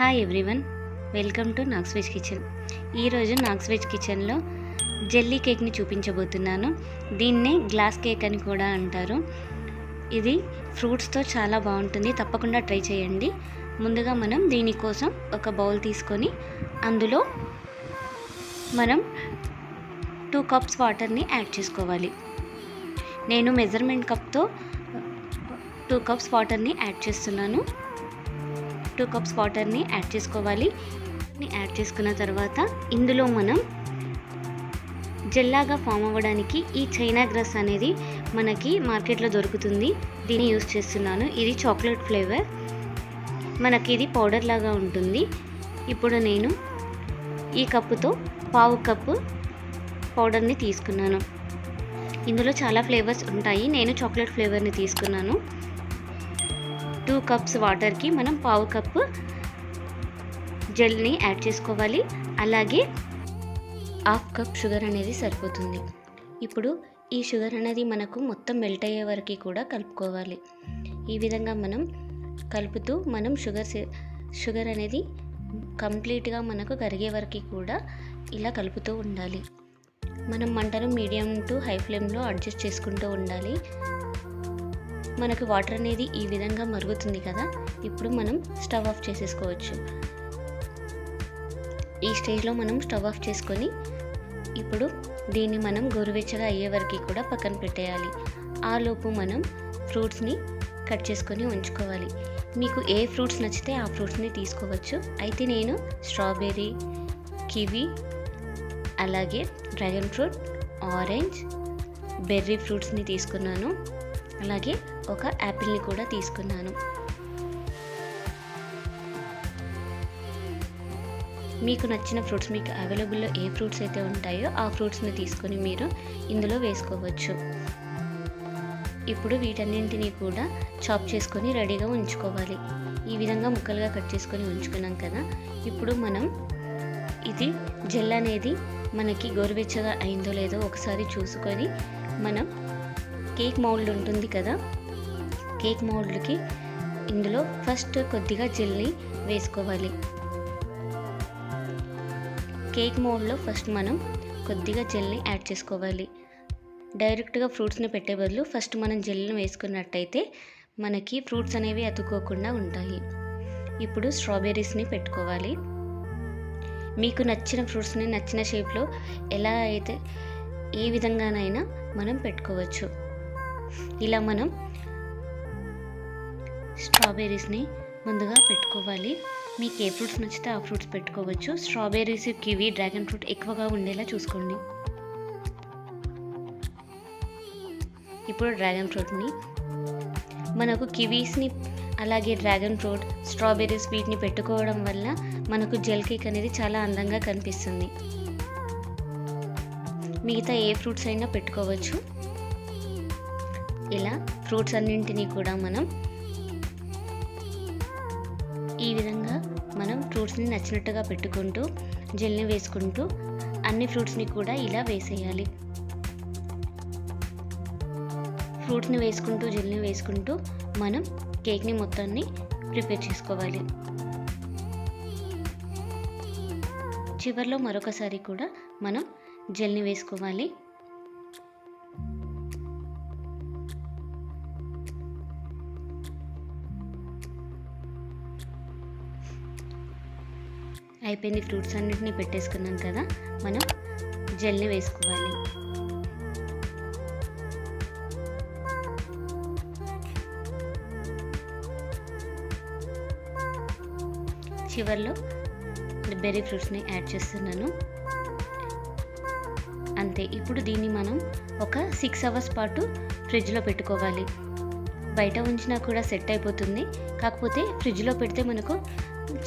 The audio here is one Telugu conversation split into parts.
హాయ్ ఎవ్రీవన్ వెల్కమ్ టు నాక్స్ వెజ్ కిచెన్ ఈరోజు నాక్స్ వెజ్ కిచెన్లో జెల్లీ కేక్ని చూపించబోతున్నాను. దీన్నే గ్లాస్ కేక్ అని కూడా అంటారు. ఇది ఫ్రూట్స్తో చాలా బాగుంటుంది. తప్పకుండా ట్రై చేయండి. ముందుగా మనం దీనికోసం ఒక బౌల్ తీసుకొని అందులో మనం టూ కప్స్ వాటర్ని యాడ్ చేసుకోవాలి. నేను మెజర్మెంట్ కప్తో టూ కప్స్ వాటర్ని యాడ్ చేస్తున్నాను. టూ కప్స్ వాటర్ని యాడ్ చేసుకోవాలి. యాడ్ చేసుకున్న తర్వాత ఇందులో మనం జెల్లాగా ఫామ్ అవ్వడానికి ఈ చైనా గ్రాస్ అనేది మనకి మార్కెట్లో దొరుకుతుంది. దీన్ని యూస్ చేస్తున్నాను. ఇది చాక్లెట్ ఫ్లేవర్. మనకి ఇది పౌడర్ లాగా ఉంటుంది. ఇప్పుడు నేను ఈ కప్పుతో పావు కప్పు పౌడర్ని తీసుకున్నాను. ఇందులో చాలా ఫ్లేవర్స్ ఉంటాయి. నేను చాక్లెట్ ఫ్లేవర్ని తీసుకున్నాను. టూ కప్స్ వాటర్కి మనం పావు కప్పు జెల్ని యాడ్ చేసుకోవాలి. అలాగే హాఫ్ కప్ షుగర్ అనేది సరిపోతుంది. ఇప్పుడు ఈ షుగర్ అనేది మనకు మొత్తం మెల్ట్ అయ్యే వరకు కూడా కలుపుకోవాలి. ఈ విధంగా మనం కలుపుతూ మనం షుగర్ షుగర్ అనేది కంప్లీట్గా మనకు కరిగే వరకు కూడా ఇలా కలుపుతూ ఉండాలి. మనం మంటను మీడియం టు హై ఫ్లేమ్లో అడ్జస్ట్ చేసుకుంటూ ఉండాలి. మనకు వాటర్ అనేది ఈ విధంగా మరుగుతుంది కదా ఇప్పుడు మనం స్టవ్ ఆఫ్ చేసేసుకోవచ్చు. ఈ స్టేజ్లో మనం స్టవ్ ఆఫ్ చేసుకొని ఇప్పుడు దీన్ని మనం గోరువెచ్చగా అయ్యే వరకు కూడా పక్కన పెట్టేయాలి. ఆ లోపు మనం ఫ్రూట్స్ని కట్ చేసుకొని ఉంచుకోవాలి. మీకు ఏ ఫ్రూట్స్ నచ్చితే ఆ ఫ్రూట్స్ని తీసుకోవచ్చు. అయితే నేను స్ట్రాబెర్రీ కివి అలాగే డ్రాగన్ ఫ్రూట్ ఆరెంజ్ బెర్రీ ఫ్రూట్స్ని తీసుకున్నాను. అలాగే ఒక యాపిల్ని కూడా తీసుకున్నాను. మీకు నచ్చిన ఫ్రూట్స్ మీకు అవైలబుల్లో ఏ ఫ్రూట్స్ అయితే ఉంటాయో ఆ ఫ్రూట్స్ని తీసుకొని మీరు ఇందులో వేసుకోవచ్చు. ఇప్పుడు వీటన్నింటినీ కూడా చాప్ చేసుకొని రెడీగా ఉంచుకోవాలి. ఈ విధంగా ముక్కలుగా కట్ చేసుకొని ఉంచుకున్నాం కదా. ఇప్పుడు మనం ఇది జెల్ అనేది మనకి గోరువెచ్చగా అయిందో లేదో ఒకసారి చూసుకొని మనం కేక్ మౌల్డ్ ఉంటుంది కదా కేక్ మోల్డ్కి ఇందులో ఫస్ట్ కొద్దిగా జెల్ని వేసుకోవాలి. కేక్ మోల్డ్లో ఫస్ట్ మనం కొద్దిగా జెల్ని యాడ్ చేసుకోవాలి. డైరెక్ట్గా ఫ్రూట్స్ని పెట్టే బదులు ఫస్ట్ మనం జెల్ని వేసుకున్నట్టయితే మనకి ఫ్రూట్స్ అనేవి అతుక్కోకుండా ఉంటాయి. ఇప్పుడు స్ట్రాబెర్రీస్ని పెట్టుకోవాలి. మీకు నచ్చిన ఫ్రూట్స్ని నచ్చిన షేప్లో ఎలా అయితే ఏ విధంగానైనా మనం పెట్టుకోవచ్చు. ఇలా మనం స్ట్రాబెర్రీస్ని ముందుగా పెట్టుకోవాలి. మీకు ఏ ఫ్రూట్స్ నచ్చితే ఆ ఫ్రూట్స్ పెట్టుకోవచ్చు. స్ట్రాబెర్రీస్ కివి డ్రాగన్ ఫ్రూట్ ఎక్కువగా ఉండేలా చూసుకోండి. ఇప్పుడు డ్రాగన్ ఫ్రూట్ని మనకు కివీస్ని అలాగే డ్రాగన్ ఫ్రూట్ స్ట్రాబెర్రీస్ వీటిని పెట్టుకోవడం వల్ల మనకు జెల్ కేక్ అనేది చాలా అందంగా కనిపిస్తుంది. మిగతా ఏ ఫ్రూట్స్ అయినా పెట్టుకోవచ్చు. ఇలా ఫ్రూట్స్ అన్నింటినీ కూడా మనం ఈ విధంగా మనం ఫ్రూట్స్ని నచ్చినట్టుగా పెట్టుకుంటూ జెల్ని వేసుకుంటూ అన్ని ఫ్రూట్స్ని కూడా ఇలా వేసేయాలి. ఫ్రూట్స్ని వేసుకుంటూ జెల్ని వేసుకుంటూ మనం కేక్ని మొత్తాన్ని ప్రిపేర్ చేసుకోవాలి. చివరిలో మరొకసారి కూడా మనం జెల్ని వేసుకోవాలి. అయిపోయింది ఫ్రూట్స్ అన్నిటిని పెట్టేసుకున్నాం కదా మనం జెల్ని వేసుకోవాలి. చివరిలో బెర్రీ ఫ్రూట్స్ని యాడ్ చేస్తున్నాను. అంతే ఇప్పుడు దీన్ని మనం ఒక సిక్స్ అవర్స్ పాటు ఫ్రిడ్జ్లో పెట్టుకోవాలి. బయట ఉంచినా కూడా సెట్ అయిపోతుంది. కాకపోతే ఫ్రిడ్జ్లో పెడితే మనకు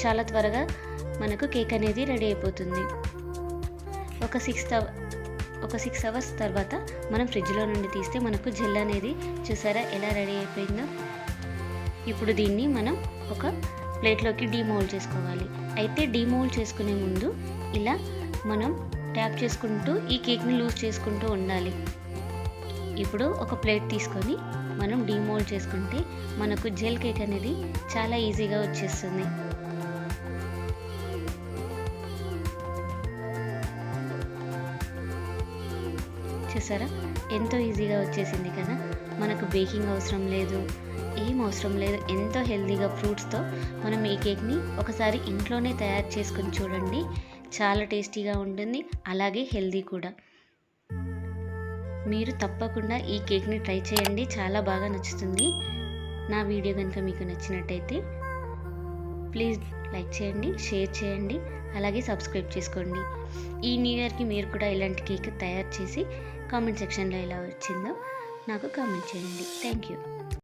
చాలా త్వరగా మనకు కేక్ అనేది రెడీ అయిపోతుంది. ఒక సిక్స్ ఒక సిక్స్ అవర్స్ తర్వాత మనం ఫ్రిడ్జ్లో నుండి తీస్తే మనకు జెల్ అనేది చూసారా ఎలా రెడీ అయిపోయిందో? ఇప్పుడు దీన్ని మనం ఒక ప్లేట్లోకి డీమోల్డ్ చేసుకోవాలి. అయితే డీమోల్డ్ చేసుకునే ముందు ఇలా మనం ట్యాప్ చేసుకుంటూ ఈ కేక్ని లూజ్ చేసుకుంటూ ఉండాలి. ఇప్పుడు ఒక ప్లేట్ తీసుకొని మనం డీమోల్డ్ చేసుకుంటే మనకు జెల్ కేక్ అనేది చాలా ఈజీగా వచ్చేస్తుంది. చూసారా? ఎంతో ఈజీగా వచ్చేసింది కదా? మనకు బేకింగ్ అవసరం లేదు. ఏం అవసరం లేదు. ఎంతో హెల్తీగా ఫ్రూట్స్తో మనం ఈ కేక్ని ఒకసారి ఇంట్లోనే తయారు చేసుకుని చూడండి. చాలా టేస్టీగా ఉంటుంది. అలాగే హెల్దీ కూడా. మీరు తప్పకుండా ఈ కేక్ని ట్రై చేయండి. చాలా బాగా నచ్చుతుంది. నా వీడియో కనుక మీకు నచ్చినట్టయితే ప్లీజ్ లైక్ చేయండి షేర్ చేయండి అలాగే సబ్స్క్రైబ్ చేసుకోండి. ఈ న్యూ ఇయర్కి మీరు కూడా ఇలాంటి కేక్ తయారు చేసి కామెంట్ సెక్షన్లో ఎలా వచ్చిందో నాకు కామెంట్ చేయండి. Thank you.